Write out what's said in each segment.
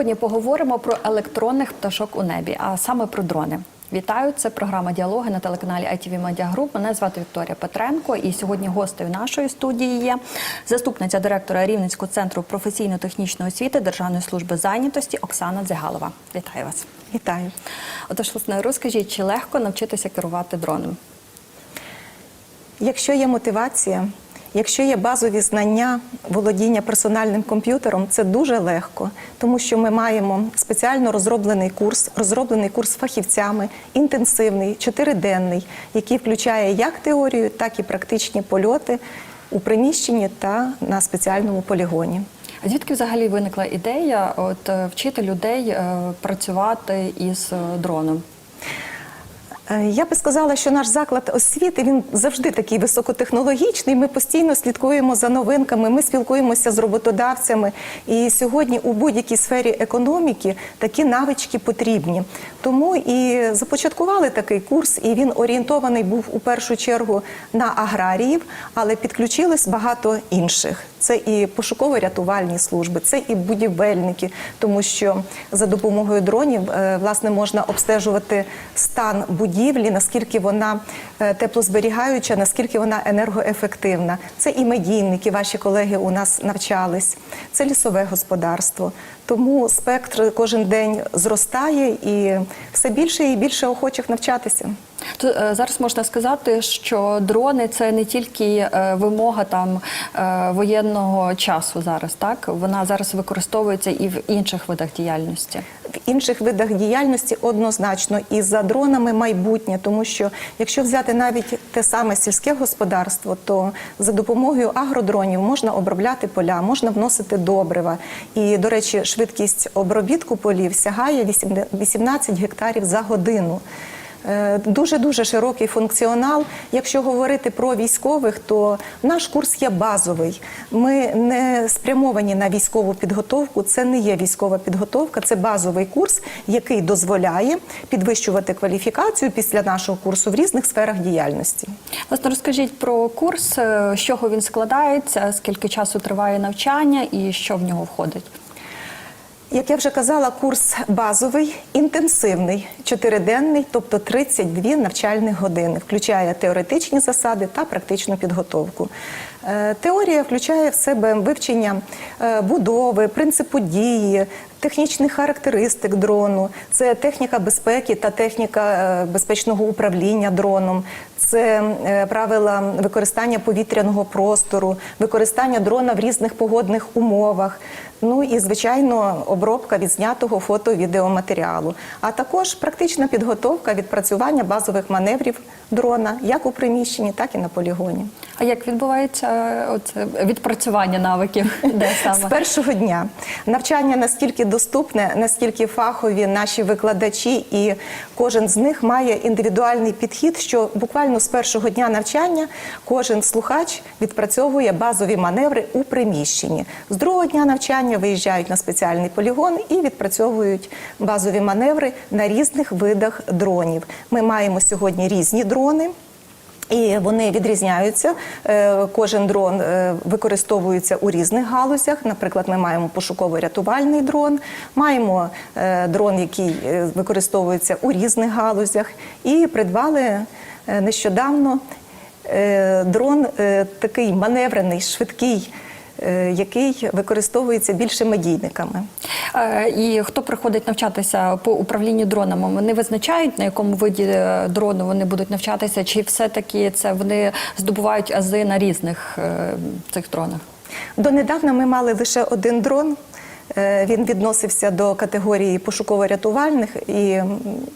Сьогодні поговоримо про електронних пташок у небі, а саме про дрони. Вітаю, це програма діалоги на телеканалі ITV Media Group. Мене звати Вікторія Петренко, і сьогодні гостею нашої студії є заступниця директора Рівненського центру професійно-технічної освіти Державної служби зайнятості Оксана Дзягалова. Вітаю вас. Вітаю. Отож, власне, розкажіть, чи легко навчитися керувати дроном? Якщо є мотивація, якщо є базові знання володіння персональним комп'ютером, це дуже легко, тому що ми маємо спеціально розроблений курс, розроблений курс фахівцями, інтенсивний, чотириденний, який включає як теорію, так і практичні польоти у приміщенні та на спеціальному полігоні. А звідки взагалі виникла ідея от е, вчити людей е, працювати із е, дроном? Е, Я би сказала, що наш заклад освіти він завжди такий високотехнологічний. Ми постійно слідкуємо за новинками, ми спілкуємося з роботодавцями. І сьогодні у будь-якій сфері економіки такі навички потрібні. Тому і започаткували такий курс, і він орієнтований був у першу чергу на аграріїв, але підключилось багато інших. Це і пошуково-рятувальні служби, це і будівельники, тому що за допомогою дронів е, власне можна обстежувати стан будівлі, наскільки вона е, теплозберігаюча, наскільки вона енергоефективна. Це і медійники, ваші колеги у нас навчались, це лісове господарство. Тому спектр кожен день зростає і все більше і більше охочих навчатися. То е, зараз можна сказати, що дрони це не тільки е, вимога там е, воєнного часу зараз, так вона зараз використовується і в інших видах діяльності. Інших видах діяльності однозначно і за дронами майбутнє, тому що якщо взяти навіть те саме сільське господарство, то за допомогою агродронів можна обробляти поля, можна вносити добрива. І, до речі, швидкість обробітку полів сягає 18 гектарів за годину. Дуже дуже широкий функціонал. Якщо говорити про військових, то наш курс є базовий. Ми не спрямовані на військову підготовку. Це не є військова підготовка, це базовий курс, який дозволяє підвищувати кваліфікацію після нашого курсу в різних сферах діяльності. Власне, розкажіть про курс, е, з чого він складається, скільки часу триває навчання і що в нього входить. Як я вже казала, курс базовий, інтенсивний, чотириденний, тобто 32 навчальних години, включає теоретичні засади та практичну підготовку. Е, Теорія включає в себе вивчення е, будови, принципу дії, технічних характеристик дрону, це техніка безпеки та техніка е, безпечного управління дроном, це правила використання повітряного простору, використання дрона в різних погодних умовах. Ну і звичайно, обробка відзнятого фото-відеоматеріалу, а також практична підготовка відпрацювання базових маневрів дрона як у приміщенні, так і на полігоні. А як відбувається е, от, е, відпрацювання навиків? Де З першого дня навчання настільки доступне, наскільки фахові наші викладачі, і кожен з них має індивідуальний підхід, що буквально з першого дня навчання кожен слухач відпрацьовує базові маневри у приміщенні. З другого дня навчання виїжджають на спеціальний полігон і відпрацьовують базові маневри на різних видах дронів. Ми маємо сьогодні різні дрони. І вони відрізняються. Е, Кожен дрон е, використовується у різних галузях. Наприклад, ми маємо пошуково-рятувальний дрон, маємо е, дрон, який використовується у різних галузях, і придбали нещодавно дрон такий маневрений, швидкий, який використовується більше медійниками. Е, І хто приходить навчатися по управлінню дронами? Вони визначають, на якому виді е, дрону вони будуть навчатися, чи все-таки це вони здобувають ази на різних е, цих дронах? Донедавна ми мали лише один дрон. Е, Він відносився до категорії пошуково-рятувальних, і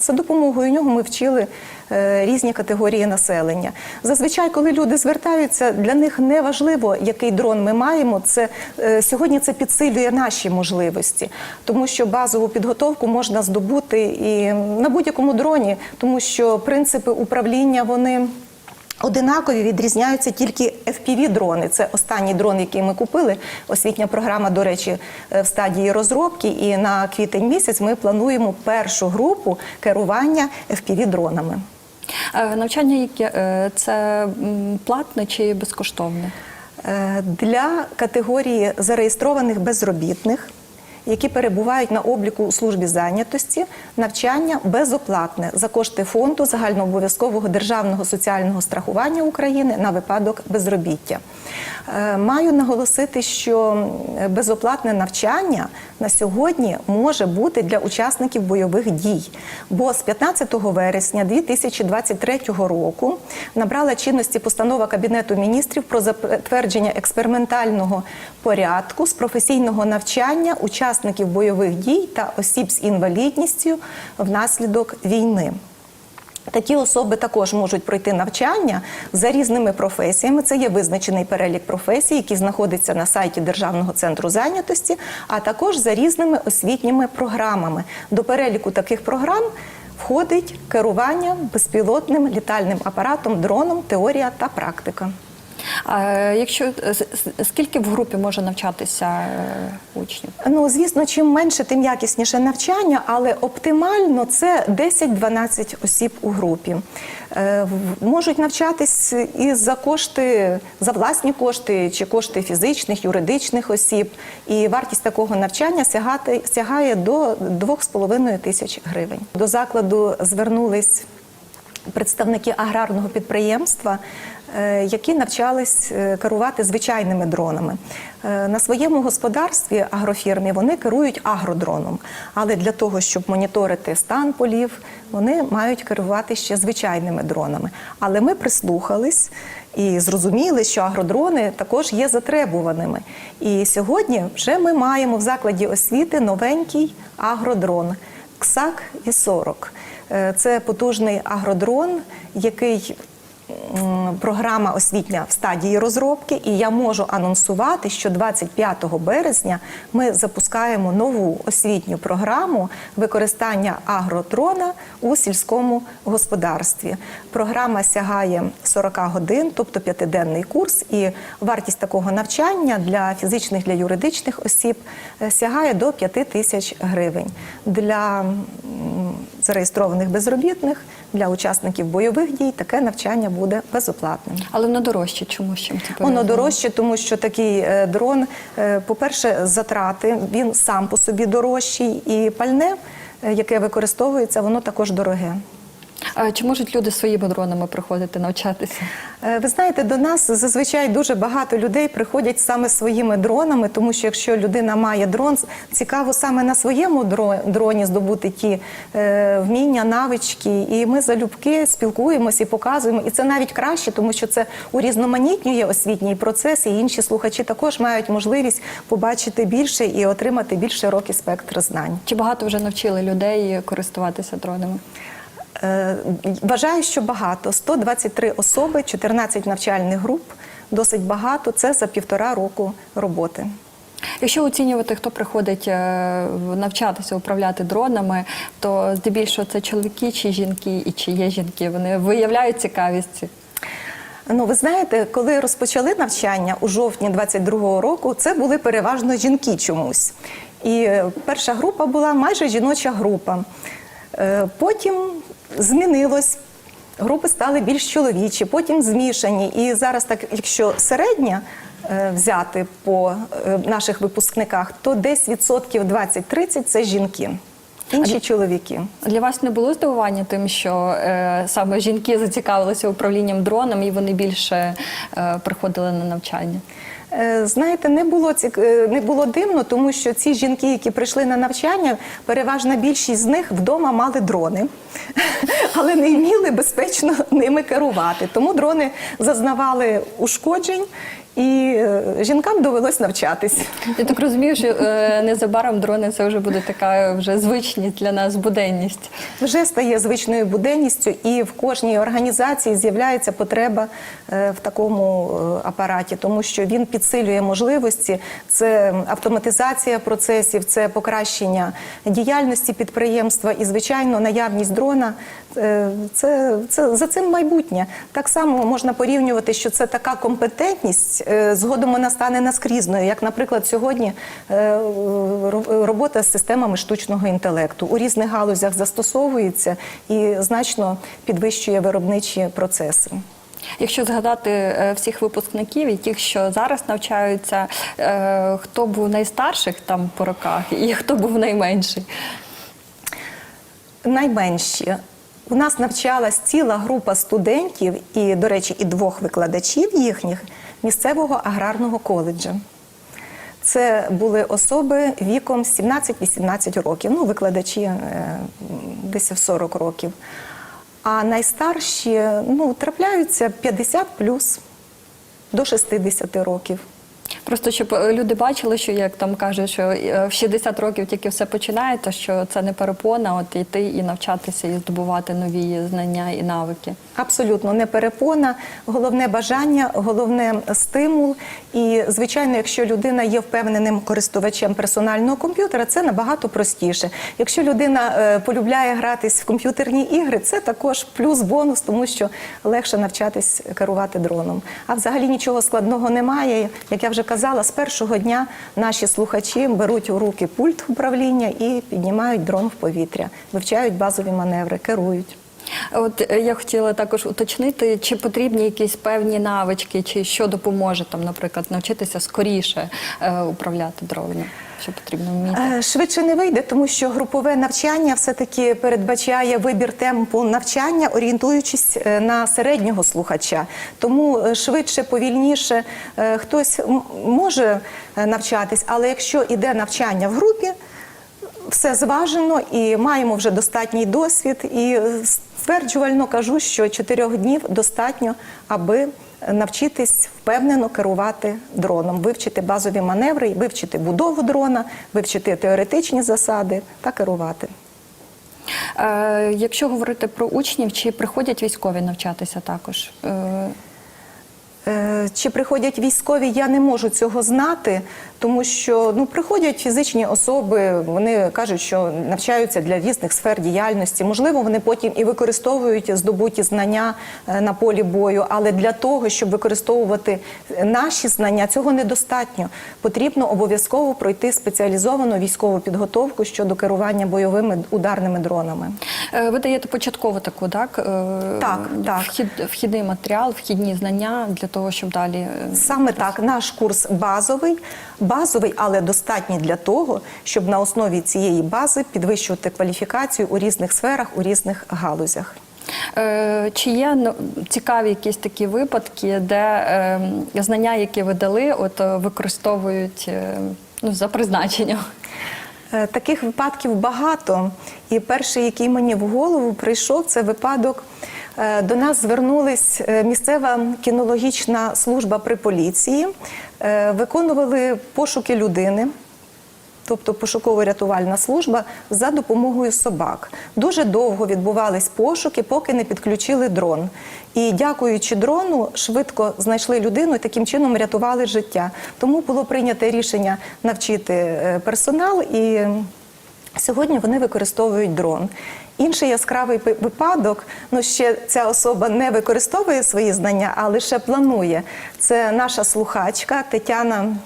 за допомогою нього ми вчили е, різні категорії населення. Зазвичай, коли люди звертаються, для них не важливо, який дрон ми маємо. Це е, сьогодні це підсилює наші можливості, тому що базову підготовку можна здобути і на будь-якому дроні, тому що принципи управління вони. Одинакові відрізняються тільки FPV-дрони. Це останній дрон, який ми купили. Освітня програма, до речі, е, в стадії розробки. І на квітень місяць ми плануємо першу групу керування FPV-дронами. Е, Навчання яке е, це платне чи безкоштовне? Е, Для категорії зареєстрованих безробітних які перебувають на обліку у службі зайнятості, навчання безоплатне за кошти фонду загальнообов'язкового державного соціального страхування України на випадок безробіття. Е, Маю наголосити, що безоплатне навчання на сьогодні може бути для учасників бойових дій, бо з 15 вересня 2023 року набрала чинності постанова Кабінету міністрів про затвердження експериментального порядку з професійного навчання учасників бойових дій та осіб з інвалідністю внаслідок війни. Такі особи також можуть пройти навчання за різними професіями. Це є визначений перелік професій, який знаходиться на сайті Державного центру зайнятості, а також за різними освітніми програмами. До переліку таких програм входить керування безпілотним літальним апаратом, дроном, теорія та практика. Якщо е, скільки в групі може навчатися е, учнів? Ну, звісно, чим менше, тим якісніше навчання, але оптимально це 10-12 осіб у групі. Е, Можуть навчатись і за кошти, за власні кошти чи кошти фізичних, юридичних осіб. І вартість такого навчання сягати, сягає до 2,5 тисяч гривень. До закладу звернулись представники аграрного підприємства, які навчались е, керувати звичайними дронами. Е, На своєму господарстві агрофірмі вони керують агродроном, але для того, щоб моніторити стан полів, вони мають керувати ще звичайними дронами. Але ми прислухались. І зрозуміли, що агродрони також є затребуваними. І сьогодні вже ми маємо в закладі освіти новенький агродрон КСАК і 40. Е, Це потужний агродрон, який програма освітня в стадії розробки, і я можу анонсувати, що 25 березня ми запускаємо нову освітню програму використання агродрона у сільському господарстві. Програма сягає 40 годин, тобто п'ятиденний курс, і вартість такого навчання для фізичних для юридичних осіб е, сягає до 5 тисяч гривень. Для зареєстрованих безробітних, для учасників бойових дій таке навчання буде безоплатним. Але воно дорожче. Чому ще Воно дорожче, тому що такий е, дрон, е, по-перше, затрати, він сам по собі дорожчий, і пальне, е, яке використовується, воно також дороге. А Чи можуть люди своїми дронами приходити навчатися? Е, Ви знаєте, до нас зазвичай дуже багато людей приходять саме своїми дронами, тому що якщо людина має дрон, цікаво саме на своєму дро- дроні здобути ті е, вміння, навички. І ми залюбки спілкуємося і показуємо. І це навіть краще, тому що це урізноманітнює освітній процес, і інші слухачі також мають можливість побачити більше і отримати більш широкий спектр знань. Чи багато вже навчили людей користуватися дронами? Е, Вважаю, що багато 123 особи, 14 навчальних груп. Досить багато. Це за півтора року роботи. Якщо оцінювати, хто приходить е, навчатися управляти дронами, то здебільшого це чоловіки чи жінки, і чи є жінки. Вони виявляють цікавість. Ну, ви знаєте, коли розпочали навчання у жовтні 22-го року, це були переважно жінки чомусь. І перша група була майже жіноча група. Е, Потім змінилось. Групи стали більш чоловічі, потім змішані. І зараз, так якщо середня е, взяти по е, наших випускниках, то десь відсотків 20-30 це жінки, інші чоловіки. Для вас не було здивування тим, що е, саме жінки зацікавилися управлінням дроном і вони більше е, приходили на навчання? Е, Знаєте, не було цік... е, не було дивно, тому що ці жінки, які прийшли на навчання, переважна більшість з них вдома мали дрони, але не вміли безпечно ними керувати. Тому дрони зазнавали ушкоджень, і е, жінкам довелось навчатись. Я так розумію, що е, незабаром дрони це вже буде така вже звичність для нас буденність. Вже стає звичною буденністю, і в кожній організації з'являється потреба е, в такому е, апараті, тому що він підсилює можливості. Це автоматизація процесів, це покращення діяльності підприємства і, звичайно, наявність дрона. Е, Це, це за цим майбутнє. Так само можна порівнювати, що це така компетентність. е, Згодом вона стане наскрізною, як, наприклад, сьогодні е, робота з системами штучного інтелекту у різних галузях застосовується і значно підвищує виробничі процеси. Якщо згадати всіх випускників і тих, що зараз навчаються, хто був найстарших там по роках і хто був найменший? Найменші. У нас навчалась ціла група студентів і, до речі, і двох викладачів їхніх місцевого аграрного коледжа. Це були особи віком 17-18 років, ну, викладачі е, десь в 40 років. А найстарші ну, трапляються 50 плюс до 60 років. Просто щоб е, люди бачили, що як там кажуть, що е, в 60 років тільки все починається, що це не перепона, от йти і навчатися і здобувати нові знання і навики. Абсолютно не перепона, головне бажання, головне стимул. І, звичайно, якщо людина є впевненим користувачем персонального комп'ютера, це набагато простіше. Якщо людина е, полюбляє гратись в комп'ютерні ігри, це також плюс-бонус, тому що легше навчатись керувати дроном. А взагалі нічого складного немає. Як я вже казала, з першого дня наші слухачі беруть у руки пульт управління і піднімають дрон в повітря, вивчають базові маневри, керують. От е, я хотіла також уточнити, чи потрібні якісь певні навички, чи що допоможе там, наприклад, навчитися скоріше е, управляти дроном, що потрібно вміти. Е, Швидше не вийде, тому що групове навчання все-таки передбачає вибір темпу навчання, орієнтуючись е, на середнього слухача. Тому е, швидше, повільніше хтось може навчатись, але якщо іде навчання в групі, все зважено і маємо вже достатній досвід. І стверджувально кажу, що чотирьох днів достатньо, аби навчитись впевнено керувати дроном, вивчити базові маневри, вивчити будову дрона, вивчити теоретичні засади та керувати. Е, якщо говорити про учнів, чи приходять військові навчатися також? Е, Е, Чи приходять військові, я не можу цього знати, тому що ну приходять фізичні особи, вони кажуть, що навчаються для різних сфер діяльності. Можливо, вони потім і використовують здобуті знання е, на полі бою, але для того, щоб використовувати наші знання, цього недостатньо. Потрібно обов'язково пройти спеціалізовану військову підготовку щодо керування бойовими ударними дронами. е, ви даєте початкову таку, так? Е, Так, так. Вхід, вхідний матеріал, вхідні знання для того, щоб далі. Саме так, наш курс базовий, базовий, але достатній для того, щоб на основі цієї бази підвищувати кваліфікацію у різних сферах, у різних галузях. Е, Чи є ну, цікаві якісь такі випадки, де е, знання, які ви дали, от е, використовують ну, за призначенням? Таких випадків багато. І перший, який мені в голову прийшов, це випадок. Е, До нас звернулись е, місцева кінологічна служба при поліції, Е, виконували пошуки людини. Тобто пошуково-рятувальна служба за допомогою собак. Дуже довго відбувались пошуки, поки не підключили дрон. І дякуючи дрону, швидко знайшли людину і таким чином рятували життя. Тому було прийнято рішення навчити персонал, і сьогодні вони використовують дрон. Інший яскравий випадок, ну ще ця особа не використовує свої знання, а лише планує. Це наша слухачка Тетяна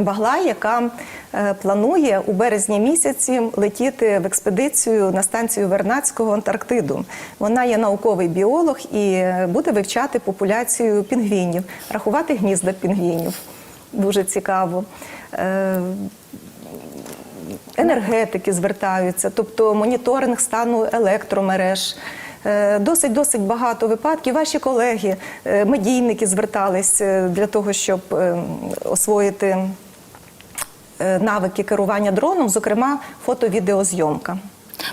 Баглай, яка е, планує у березні місяці летіти в експедицію на станцію Вернадського Антарктиду. Вона є науковий біолог і е, буде вивчати популяцію пінгвінів, рахувати гнізда пінгвінів. Дуже цікаво. Енергетики звертаються, тобто моніторинг стану електромереж. Е, Досить досить багато випадків. Ваші колеги, е, медійники звертались е, для того, щоб освоїти навики керування дроном, зокрема фото-відеозйомка.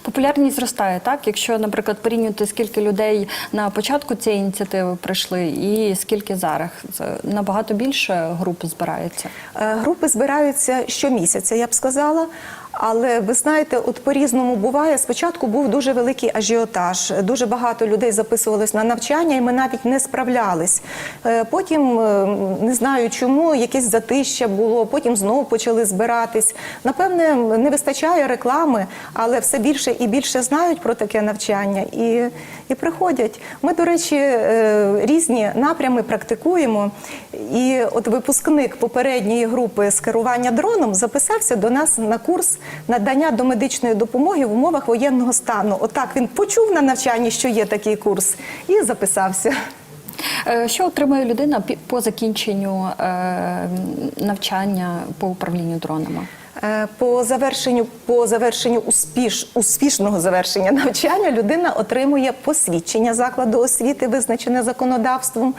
Популярність зростає, так? Якщо, наприклад, порівнювати, скільки людей на початку цієї ініціативи прийшли, і скільки зараз Це набагато більше груп збирається. Е, Групи збираються щомісяця, я б сказала. Але ви знаєте, от по-різному буває. Спочатку був дуже великий ажіотаж, дуже багато людей записувалось на навчання, і ми навіть не справлялись. Е, Потім е, не знаю чому, якесь затища було, потім знову почали збиратись. Напевне, не вистачає реклами, але все більше і більше знають про таке навчання і, і приходять. Ми, до речі, е, різні напрями практикуємо. І от випускник попередньої групи з керування дроном записався до нас на курс надання домедичної допомоги в умовах воєнного стану. Отак він почув на навчанні, що є такий курс, і записався. Е, Що отримує людина по закінченню е, навчання по управлінню дронами? Е, По завершенню по завершенню успіш, успішного завершення навчання людина отримує посвідчення закладу освіти, визначене законодавством,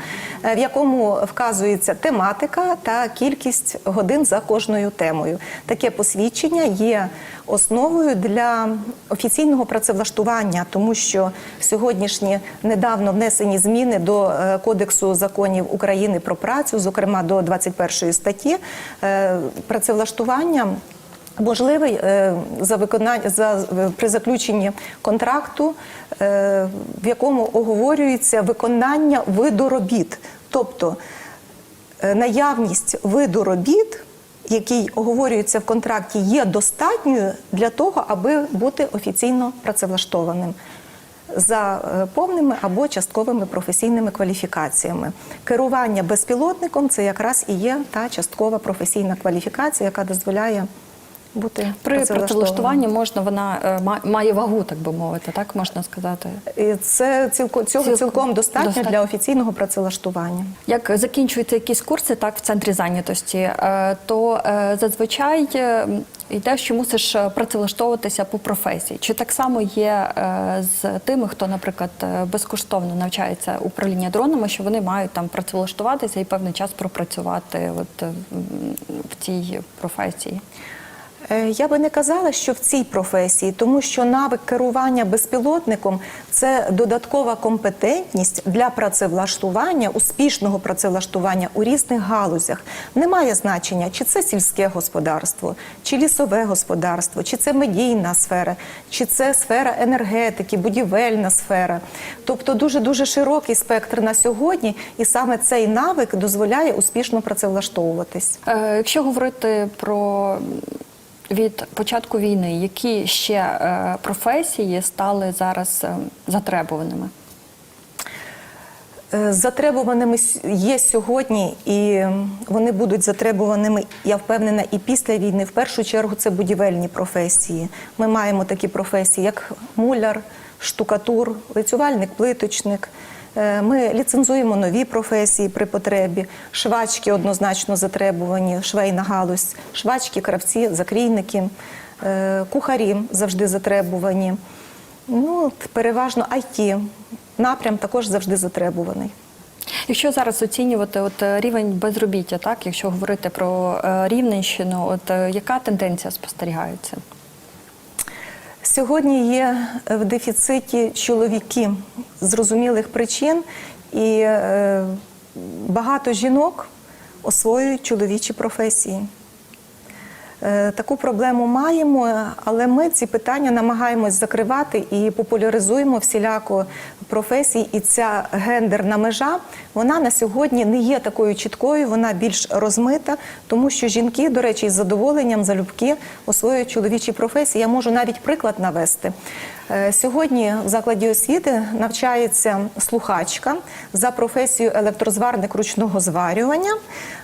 е, в якому вказується тематика та кількість годин за кожною темою. Таке посвідчення є основою для офіційного працевлаштування, тому що сьогоднішні недавно внесені зміни до е, Кодексу законів України про працю, зокрема до 21 статті, працевлаштування. Можливий е, за виконання за е, при заключенні контракту, е, в якому оговорюється виконання виду робіт, тобто наявність виду робіт, який оговорюється в контракті, є достатньою для того, аби бути офіційно працевлаштованим. За повними або частковими професійними кваліфікаціями. Керування безпілотником це якраз і є та часткова професійна кваліфікація, яка дозволяє бути При працевлаштуванні можна вона е, ма- має вагу, так би мовити, так можна сказати. І це цілко, цього Цілком цілком достатньо, достатньо. для офіційного працевлаштування. Як закінчуються якісь курси так в центрі зайнятості, е, то е, зазвичай йде, що мусиш працевлаштовуватися по професії. Чи так само є з тими, хто, наприклад, безкоштовно навчається управління дронами, що вони мають там працевлаштуватися і певний час пропрацювати от, в цій професії? Е, Я би не казала, що в цій професії, тому що навик керування безпілотником це додаткова компетентність для працевлаштування, успішного працевлаштування у різних галузях. Немає значення, чи це сільське господарство, чи лісове господарство, чи це медійна сфера, чи це сфера енергетики, будівельна сфера. Тобто дуже дуже широкий спектр на сьогодні, і саме цей навик дозволяє успішно працевлаштовуватись. Е, Якщо говорити про від початку війни, які ще е, професії стали зараз е, затребуваними? Е, Затребуваними є сьогодні, і вони будуть затребуваними, я впевнена, і після війни. В першу чергу це будівельні професії. Ми маємо такі професії, як муляр, штукатур, лицювальник, плиточник. Е, Ми ліцензуємо нові професії при потребі. Швачки однозначно затребувані, швейна галузь, швачки, кравці, закрійники, е, кухарі завжди затребувані. Ну, переважно IT. Напрям також завжди затребуваний. Якщо зараз оцінювати от е, рівень безробіття, так якщо говорити про Рівненщину, от яка тенденція спостерігається? Сьогодні є в дефіциті чоловіки зрозумілих причин, і е, багато жінок освоюють чоловічі професії. Е, Таку проблему маємо, але ми ці питання намагаємось закривати і популяризуємо всіляко професії. І ця гендерна межа вона на сьогодні не є такою чіткою, вона більш розмита, тому що жінки, до речі, із задоволенням залюбки освоюють чоловічі професії. Я можу навіть приклад навести. Е, Сьогодні в закладі освіти навчається слухачка за професією електрозварник ручного зварювання,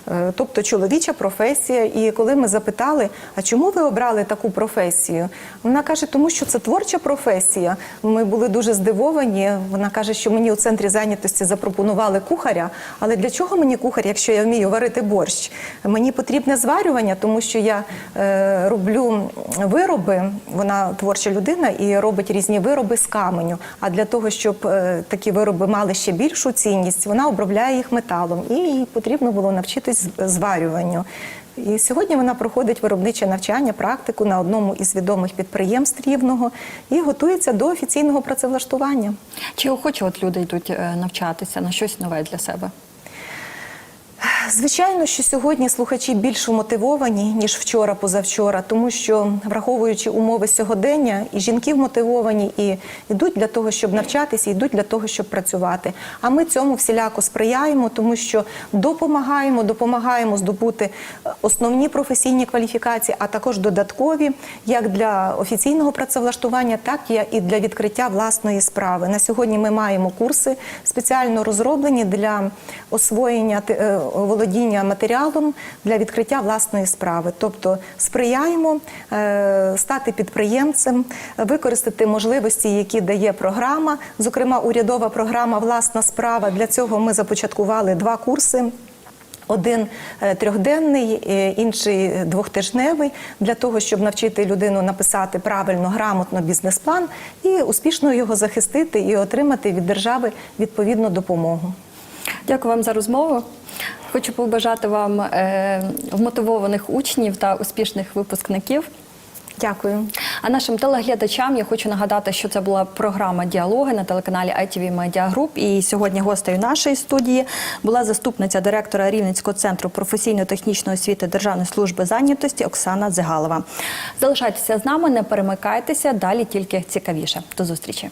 е, тобто чоловіча професія. І коли ми запитали, а чому ви обрали таку професію? Вона каже, тому що це творча професія. Ми були дуже здивовані. Вона каже, що мені у центрі зайнятості запропонували кухаря. Але для чого мені кухар, якщо я вмію варити борщ? Мені потрібне зварювання, тому що я е, роблю вироби. Вона творча людина і робить різні вироби з каменю. А для того, щоб е, такі вироби мали ще більшу цінність, вона обробляє їх металом, і їй потрібно було навчитись зварюванню. І сьогодні вона проходить виробниче навчання, практику на одному із відомих підприємств рівного і готується до офіційного працевлаштування. Чи охоче от люди йдуть е, навчатися на щось нове для себе? Звичайно, що сьогодні слухачі більш мотивовані ніж вчора, позавчора, тому що враховуючи умови сьогодення, і жінки вмотивовані і йдуть для того, щоб навчатися, йдуть для того, щоб працювати. А ми цьому всіляко сприяємо, тому що допомагаємо, допомагаємо здобути е, основні професійні кваліфікації, а також додаткові, як для офіційного працевлаштування, так і для відкриття власної справи. На сьогодні ми маємо курси спеціально розроблені для освоєння е, володіння матеріалом для відкриття власної справи. Тобто сприяємо е, стати підприємцем, використати можливості, які дає програма, зокрема урядова програма Власна справа. Для цього ми започаткували два курси. Один е, трьохденний, е, інший двохтижневий, для того, щоб навчити людину написати правильно, грамотно бізнес-план і успішно його захистити і отримати від держави відповідну допомогу. Дякую вам за розмову. Хочу побажати вам е, вмотивованих учнів та успішних випускників. Дякую. А нашим телеглядачам я хочу нагадати, що це була програма Діалоги на телеканалі ITV Media Group. І сьогодні гостею нашої студії була заступниця директора Рівненського центру професійно-технічної освіти Державної служби зайнятості Оксана Зигалова. Залишайтеся з нами, не перемикайтеся, далі тільки цікавіше. До зустрічі.